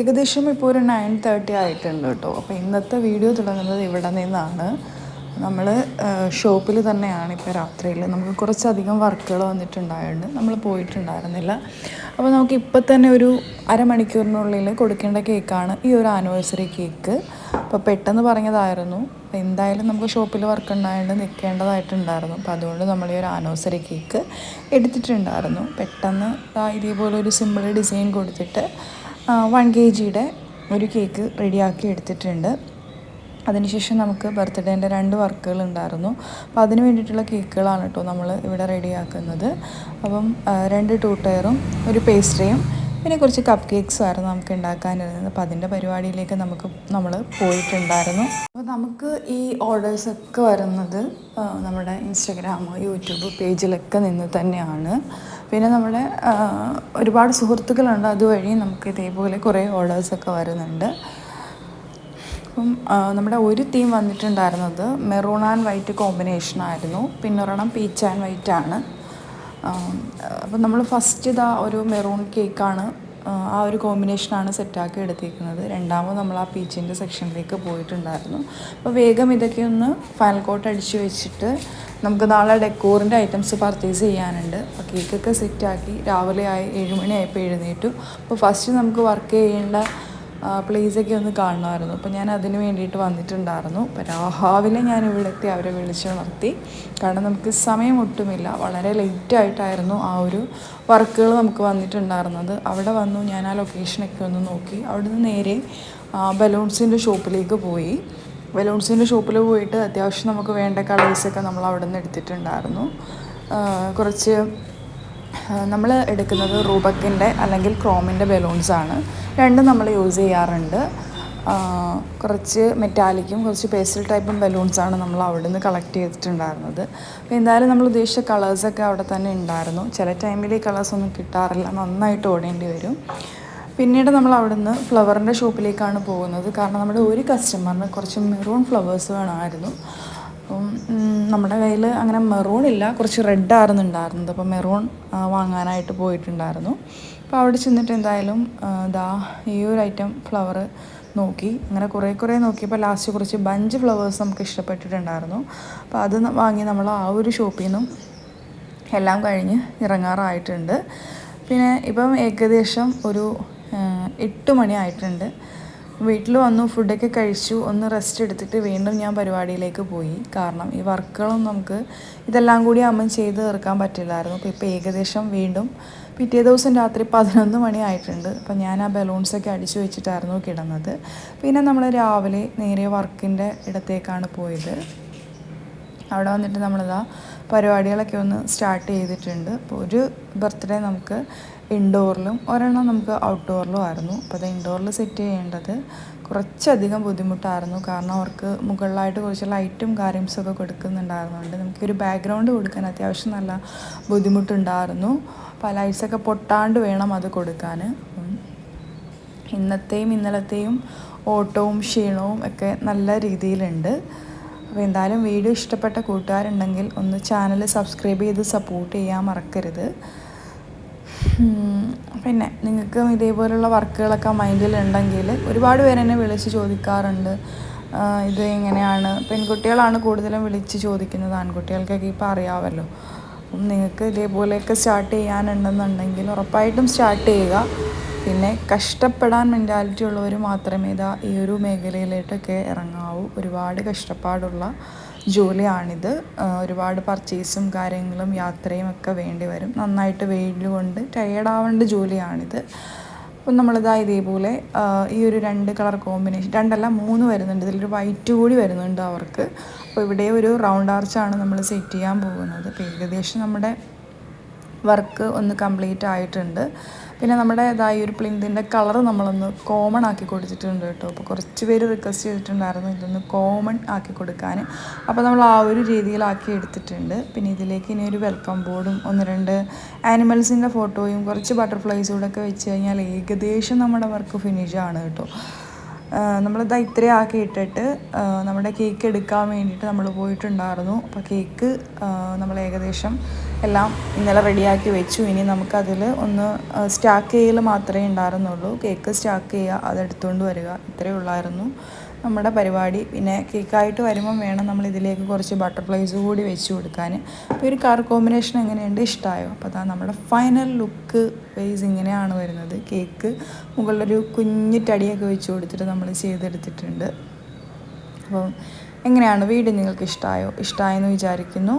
ഏകദേശം ഇപ്പോൾ ഒരു നയൻ തേർട്ടി ആയിട്ടുണ്ട് കേട്ടോ. അപ്പോൾ ഇന്നത്തെ വീഡിയോ തുടങ്ങുന്നത് ഇവിടെ നിന്നാണ്. നമ്മൾ ഷോപ്പിൽ തന്നെയാണ് ഇപ്പോൾ രാത്രിയിൽ നമുക്ക് കുറച്ചധികം വർക്കുകൾ വന്നിട്ടുണ്ടായതുകൊണ്ട് നമ്മൾ പോയിട്ടുണ്ടായിരുന്നില്ല. അപ്പോൾ നമുക്ക് ഇപ്പോൾ തന്നെ ഒരു അരമണിക്കൂറിനുള്ളിൽ കൊടുക്കേണ്ട കേക്കാണ് ഈ ഒരു ആനിവേഴ്സറി കേക്ക് അപ്പോൾ പെട്ടെന്ന് പറഞ്ഞതായിരുന്നു. അപ്പോൾ എന്തായാലും നമുക്ക് ഷോപ്പിൽ വർക്ക് ഉണ്ടായതുകൊണ്ട് നിൽക്കേണ്ടതായിട്ടുണ്ടായിരുന്നു അപ്പോൾ അതുകൊണ്ട് നമ്മൾ ഈ ഒരു ആനിവേഴ്സറി കേക്ക് എടുത്തിട്ടുണ്ടായിരുന്നു. പെട്ടെന്ന് ഇതേപോലെ ഒരു സിമ്പിൾ ഡിസൈൻ കൊടുത്തിട്ട് വൺ കെ ജിയുടെ ഒരു കേക്ക് റെഡിയാക്കി എടുത്തിട്ടുണ്ട്. അതിനുശേഷം നമുക്ക് ബർത്ത്ഡേന്റെ രണ്ട് വർക്കുകൾ ഉണ്ടായിരുന്നു. അപ്പോൾ അതിന് വേണ്ടിയിട്ടുള്ള കേക്കുകളാണ് കേട്ടോ നമ്മൾ ഇവിടെ റെഡിയാക്കുന്നത് അപ്പം രണ്ട് ടൂ ടയറും ഒരു പേസ്ട്രിയും പിന്നെ കുറച്ച് കപ്പ് കേക്ക്സ് ആയിരുന്നു നമുക്ക് ഉണ്ടാക്കാനിരുന്നത്. അപ്പോൾ അതിന്റെ പരിപാടിയിലേക്ക് നമുക്ക് നമ്മൾ പോയിട്ടുണ്ടായിരുന്നു. അപ്പോൾ നമുക്ക് ഈ ഓർഡേഴ്സൊക്കെ വരുന്നത് നമ്മുടെ ഇൻസ്റ്റഗ്രാമോ യൂട്യൂബ് പേജിലൊക്കെ നിന്ന് തന്നെയാണ്. പിന്നെ നമ്മുടെ ഒരുപാട് സുഹൃത്തുക്കളുണ്ട് അതുവഴി നമുക്ക് ഇതേപോലെ കുറേ ഓർഡേഴ്സൊക്കെ വരുന്നുണ്ട്. അപ്പം നമ്മുടെ ഒരു തീം വന്നിട്ടുണ്ടായിരുന്നത് മെറൂൺ ആൻഡ് വൈറ്റ് കോമ്പിനേഷൻ ആയിരുന്നു. പിന്നെ ഒരെണ്ണം പീച്ച് ആൻഡ് വൈറ്റ് ആണ് അപ്പം നമ്മൾ ഫസ്റ്റ് ഇതാ ഒരു മെറൂൺ കേക്കാണ് ആ ഒരു കോമ്പിനേഷനാണ് സെറ്റാക്കി എടുത്തിരിക്കുന്നത്. രണ്ടാമത് നമ്മൾ ആ പീച്ചിന്റെ സെക്ഷനിലേക്ക് പോയിട്ടുണ്ടായിരുന്നു. അപ്പോൾ വേഗം ഇതൊക്കെ ഒന്ന് ഫൈനൽ കോട്ട് അടിച്ച് വെച്ചിട്ട് നമുക്ക് നാളെ ഡെക്കോറിന്റെ ഐറ്റംസ് പർച്ചേസ് ചെയ്യാനുണ്ട്. അപ്പോൾ കേക്കൊക്കെ സെറ്റാക്കി രാവിലെ ആയി ഏഴുമണി ആയപ്പോൾ എഴുന്നേറ്റു. അപ്പോൾ ഫസ്റ്റ് നമുക്ക് വർക്ക് ചെയ്യേണ്ട പ്ലേസൊക്കെ ഒന്ന് കാണണമായിരുന്നു. അപ്പോൾ ഞാൻ അതിന് വേണ്ടിയിട്ട് വന്നിട്ടുണ്ടായിരുന്നു. അപ്പോൾ രാവിലെ ഞാൻ ഇവിടെ എത്തി അവരെ വിളിച്ചുണർത്തി കാരണം നമുക്ക് സമയം ഒട്ടുമില്ല. വളരെ ലേറ്റായിട്ടായിരുന്നു ആ ഒരു വർക്കുകൾ നമുക്ക് വന്നിട്ടുണ്ടായിരുന്നത്. അവിടെ വന്നു ഞാൻ ആ ലൊക്കേഷനൊക്കെ ഒന്ന് നോക്കി. അവിടുന്ന് നേരെ ബലൂൺസിന്റെ ഷോപ്പിലേക്ക് പോയി. ബലൂൺസിന്റെ ഷോപ്പിൽ പോയിട്ട് അത്യാവശ്യം നമുക്ക് വേണ്ട കളേഴ്സൊക്കെ നമ്മൾ അവിടെ നിന്ന് എടുത്തിട്ടുണ്ടായിരുന്നു കുറച്ച് നമ്മൾ എടുക്കുന്നത് റൂബക്കിന്റെ അല്ലെങ്കിൽ ക്രോമിന്റെ ആണ്. രണ്ടും നമ്മൾ യൂസ് ചെയ്യാറുണ്ട്. കുറച്ച് മെറ്റാലിക്കും കുറച്ച് പേസ്റ്റൽ ടൈപ്പും ബലൂൺസ് ആണ് നമ്മൾ അവിടെ നിന്ന് കളക്ട് ചെയ്തിട്ടുണ്ടായിരുന്നത്. അപ്പോൾ എന്തായാലും നമ്മൾ ഉദ്ദേശിച്ച കളേഴ്സൊക്കെ അവിടെ തന്നെ ഉണ്ടായിരുന്നു. ചില ടൈമിൽ ഈ കളേഴ്സൊന്നും കിട്ടാറില്ല. നന്നായിട്ട് ഓടേണ്ടി വരും. പിന്നീട് നമ്മൾ അവിടുന്ന് ഫ്ലവറിന്റെ ഷോപ്പിലേക്കാണ് പോകുന്നത്. കാരണം നമ്മുടെ ഒരു കസ്റ്റമറിന് കുറച്ച് മെറൂൺ ഫ്ലവേഴ്സ് വേണമായിരുന്നു. അപ്പം നമ്മുടെ കയ്യിൽ അങ്ങനെ മെറൂൺ ഇല്ല കുറച്ച് റെഡ് ആയിരുന്നു ഉണ്ടായിരുന്നത്. അപ്പോൾ മെറൂൺ വാങ്ങാനായിട്ട് പോയിട്ടുണ്ടായിരുന്നു. അപ്പോൾ അവിടെ ചെന്നിട്ട് എന്തായാലും ദാ ഈ ഒരു ഐറ്റം ഫ്ലവർ നോക്കി. അങ്ങനെ കുറേ കുറേ നോക്കിയപ്പോൾ ലാസ്റ്റ് കുറച്ച് ബഞ്ച് ഫ്ലവേഴ്സ് നമുക്ക് ഇഷ്ടപ്പെട്ടിട്ടുണ്ടായിരുന്നു. അപ്പോൾ അത് വാങ്ങി നമ്മൾ ആ ഒരു ഷോപ്പിൽ നിന്നും എല്ലാം കഴിഞ്ഞ് ഇറങ്ങാറായിട്ടുണ്ട്. പിന്നെ ഇപ്പം ഏകദേശം ഒരു എട്ട് മണി ആയിട്ടുണ്ട് വീട്ടിൽ വന്നു ഫുഡൊക്കെ കഴിച്ചു. ഒന്ന് റെസ്റ്റ് എടുത്തിട്ട് വീണ്ടും ഞാൻ പരിപാടിയിലേക്ക് പോയി. കാരണം ഈ വർക്കുകളൊന്നും നമുക്ക് ഇതെല്ലാം കൂടി അമ്മ ചെയ്ത് തീർക്കാൻ പറ്റില്ലായിരുന്നു. അപ്പോൾ ഇപ്പോൾ ഏകദേശം വീണ്ടും പിറ്റേ ദിവസം രാത്രി പതിനൊന്ന് മണി ആയിട്ടുണ്ട് അപ്പം ഞാൻ ആ ബലൂൺസൊക്കെ അടിച്ചു വെച്ചിട്ടായിരുന്നു കിടന്നത്. പിന്നെ നമ്മൾ രാവിലെ നേരെ വർക്കിന്റെ ഇടത്തേക്കാണ് പോയത്. അവിടെ വന്നിട്ട് നമ്മളിതാ പരിപാടികളൊക്കെ ഒന്ന് സ്റ്റാർട്ട് ചെയ്തിട്ടുണ്ട്. അപ്പോൾ ഒരു ബർത്ത്ഡേ നമുക്ക് ഇൻഡോറിലും ഒരെണ്ണം നമുക്ക് ഔട്ട്ഡോറിലും ആയിരുന്നു. അപ്പോൾ അത് ഇൻഡോറിൽ സെറ്റ് ചെയ്യേണ്ടത് കുറച്ചധികം ബുദ്ധിമുട്ടായിരുന്നു. കാരണം അവർക്ക് മുകളിലായിട്ട് കുറച്ച് ലൈറ്റും കാര്യംസൊക്കെ നമുക്ക് ഒരു ബാക്ക്ഗ്രൗണ്ട് കൊടുക്കാൻ അത്യാവശ്യം നല്ല ബുദ്ധിമുട്ടുണ്ടായിരുന്നു. അപ്പോൾ ലൈറ്റ്സൊക്കെ പൊട്ടാണ്ട് വേണം അത് കൊടുക്കാൻ. ഇന്നത്തെയും ഇന്നലത്തെയും ഓട്ടവും ക്ഷീണവും ഒക്കെ നല്ല രീതിയിലുണ്ട്. അപ്പോൾ എന്തായാലും വീഡിയോ ഇഷ്ടപ്പെട്ട കൂട്ടുകാരുണ്ടെങ്കിൽ ഒന്ന് ചാനൽ സബ്സ്ക്രൈബ് ചെയ്ത് സപ്പോർട്ട് ചെയ്യാൻ മറക്കരുത്. പിന്നെ നിങ്ങൾക്കും ഇതേപോലുള്ള വർക്കുകളൊക്കെ മൈൻഡിലുണ്ടെങ്കിൽ ഒരുപാട് പേര് എന്നെ വിളിച്ച് ചോദിക്കാറുണ്ട്. ഇത് എങ്ങനെയാണ്? പെൺകുട്ടികളാണ് കൂടുതലും വിളിച്ച് ചോദിക്കുന്നത്. ആൺകുട്ടികൾക്കൊക്കെ ഇപ്പോൾ അറിയാമല്ലോ നിങ്ങൾക്ക് ഇതേപോലെയൊക്കെ സ്റ്റാർട്ട് ചെയ്യാനുണ്ടെന്നുണ്ടെങ്കിൽ ഉറപ്പായിട്ടും സ്റ്റാർട്ട് ചെയ്യുക. പിന്നെ കഷ്ടപ്പെടാൻ മെന്റാലിറ്റി ഉള്ളവർ മാത്രമേ ഇതാ ഈ ഒരു മേഖലയിലോട്ടൊക്കെ ഇറങ്ങാവൂ. ഒരുപാട് കഷ്ടപ്പാടുള്ള ജോലിയാണിത്. ഒരുപാട് പർച്ചേസും കാര്യങ്ങളും യാത്രയും ഒക്കെ വേണ്ടി വരും. നന്നായിട്ട് വെയിൽ കൊണ്ട് ടയേർഡാവേണ്ട ജോലിയാണിത്. അപ്പം നമ്മളിതാ ഇതേപോലെ ഈ ഒരു രണ്ട് കളർ കോമ്പിനേഷൻ രണ്ടല്ല മൂന്ന് വരുന്നുണ്ട്. ഇതിലൊരു വൈറ്റ് കൂടി വരുന്നുണ്ട് അവർക്ക്. അപ്പോൾ ഇവിടെ ഒരു റൗണ്ട് ആർച്ചാണ് നമ്മൾ സെറ്റ് ചെയ്യാൻ പോകുന്നത്. അപ്പോൾ ഏകദേശം നമ്മുടെ വർക്ക് ഒന്ന് കംപ്ലീറ്റ് ആയിട്ടുണ്ട്. പിന്നെ നമ്മുടെ ഇതായി ഒരു പ്ലിന്തിന്റെ കളർ നമ്മളൊന്ന് കോമൺ ആക്കി കൊടുത്തിട്ടുണ്ട് കേട്ടോ. അപ്പോൾ കുറച്ച് പേര് റിക്വസ്റ്റ് ചെയ്തിട്ടുണ്ടായിരുന്നു ഇതൊന്ന് കോമൺ ആക്കി കൊടുക്കാൻ. അപ്പോൾ നമ്മൾ ആ ഒരു രീതിയിലാക്കി എടുത്തിട്ടുണ്ട്. പിന്നെ ഇതിലേക്ക് ഇനി ഒരു വെൽക്കം ബോർഡും ഒന്ന് രണ്ട് ആനിമൽസിന്റെ ഫോട്ടോയും കുറച്ച് ബട്ടർഫ്ലൈസും കൂടെ ഒക്കെ വെച്ച് കഴിഞ്ഞാൽ ഏകദേശം നമ്മുടെ വർക്ക് ഫിനിഷാണ് കേട്ടോ. നമ്മളിതാ ഇത്രയും ആക്കി ഇട്ടിട്ട് നമ്മുടെ കേക്ക് എടുക്കാൻ വേണ്ടിയിട്ട് നമ്മൾ പോയിട്ടുണ്ടായിരുന്നു. അപ്പോൾ കേക്ക് നമ്മൾ ഏകദേശം എല്ലാം ഇന്നലെ റെഡിയാക്കി വെച്ചു. ഇനി നമുക്കതിൽ ഒന്ന് സ്റ്റാക്ക് ചെയ്യൽ മാത്രമേ ഉണ്ടായിരുന്നുള്ളൂ. കേക്ക് സ്റ്റാക്ക് ചെയ്യുക അതെടുത്തുകൊണ്ട് വരിക ഇത്രയേ ഉള്ളായിരുന്നു. നമ്മുടെ പരിപാടി. പിന്നെ കേക്കായിട്ട് വരുമ്പം വേണം നമ്മൾ ഇതിലേക്ക് കുറച്ച് ബട്ടർഫ്ലൈസ് കൂടി വെച്ച് കൊടുക്കാൻ. അപ്പോൾ ഒരു കളർ കോമ്പിനേഷൻ എങ്ങനെയുണ്ട്? ഇഷ്ടമായോ അപ്പോൾ അതാ നമ്മുടെ ഫൈനൽ ലുക്ക് വൈസ് ഇങ്ങനെയാണ് വരുന്നത്. കേക്ക് മുകളിലൊരു കുഞ്ഞു ടടിയൊക്കെ വെച്ച് കൊടുത്തിട്ട് നമ്മൾ ചെയ്തെടുത്തിട്ടുണ്ട്. അപ്പം എങ്ങനെയാണ്? വീട് നിങ്ങൾക്ക് ഇഷ്ടമായോ ഇഷ്ടമായെന്ന് വിചാരിക്കുന്നു.